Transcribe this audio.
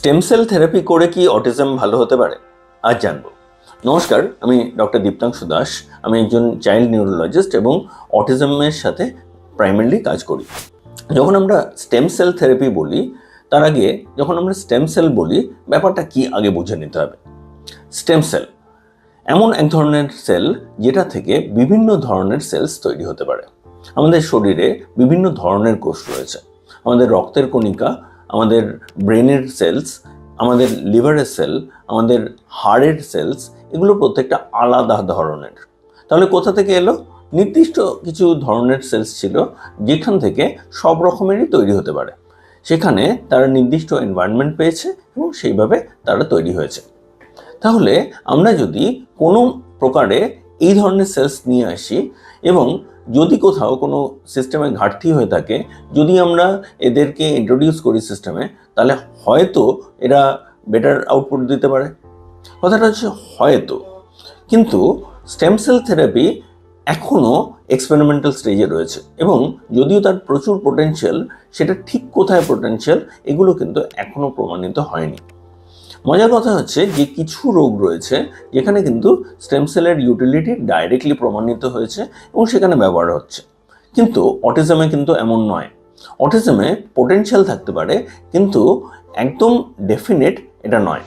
Stem cell therapy করে কি autism ভালো হতে পারে? আজ জানব। নমস্কার, আমি ডক্টর দীপ্তাংশু দাস। আমি একজন চাইল্ড নিউরোলজিস্ট এবং অটিজমের সাথে প্রাইমারিলি কাজ করি। যখন আমরা স্টেম সেল থেরাপি বলি, তার আগে যখন আমরা স্টেম সেল বলি, ব্যাপারটা কি আগে বুঝে নিতে হবে। স্টেম সেল এমন এক ধরনের সেল যেটা থেকে বিভিন্ন ধরনের সেলস তৈরি হতে পারে। আমাদের শরীরে বিভিন্ন ধরনের কোষ রয়েছে। আমাদের রক্তের কণিকা আমাদের ব্রেনের সেলস, আমাদের লিভারের সেল, আমাদের হাড়ের সেলস, এগুলো প্রত্যেকটা আলাদা ধরনের। তাহলে কোথা থেকে এলো? নির্দিষ্ট কিছু ধরনের সেলস ছিল যেখান থেকে সব রকমেরই তৈরি হতে পারে। সেখানে তারা নির্দিষ্ট এনভায়রনমেন্ট পেয়েছে এবং সেইভাবে তারা তৈরি হয়েছে। তাহলে আমরা যদি কোনো প্রকারে এই ধরনের সেলস নিয়ে আসি এবং যদি কোথাও কোনো সিস্টেমে ঘাটতি হয়ে থাকে, যদি আমরা এদেরকে ইন্ট্রোডিউস করি সিস্টেমে তাহলে হয়তো এরা বেটার আউটপুট দিতে পারে। কথাটা হচ্ছে হয়তো। কিন্তু স্টেম সেল থেরাপি এখনও এক্সপেরিমেন্টাল স্টেজে রয়েছে এবং যদিও তার প্রচুর পোটেনশিয়াল সেটা ঠিক কোথায় পোটেনশিয়াল এগুলো কিন্তু এখনও প্রমাণিত হয়নি। মজার কথা হচ্ছে যে কিছু রোগ রয়েছে যেখানে কিন্তু স্টেম সেলের ইউটিলিটি ডাইরেক্টলি প্রমাণিত হয়েছে এবং সেখানে ব্যবহার হচ্ছে। কিন্তু অটিজমে কিন্তু এমন নয়। অটিজমে পোটেনশিয়াল থাকতে পারে, কিন্তু একদম ডেফিনেট এটা নয়।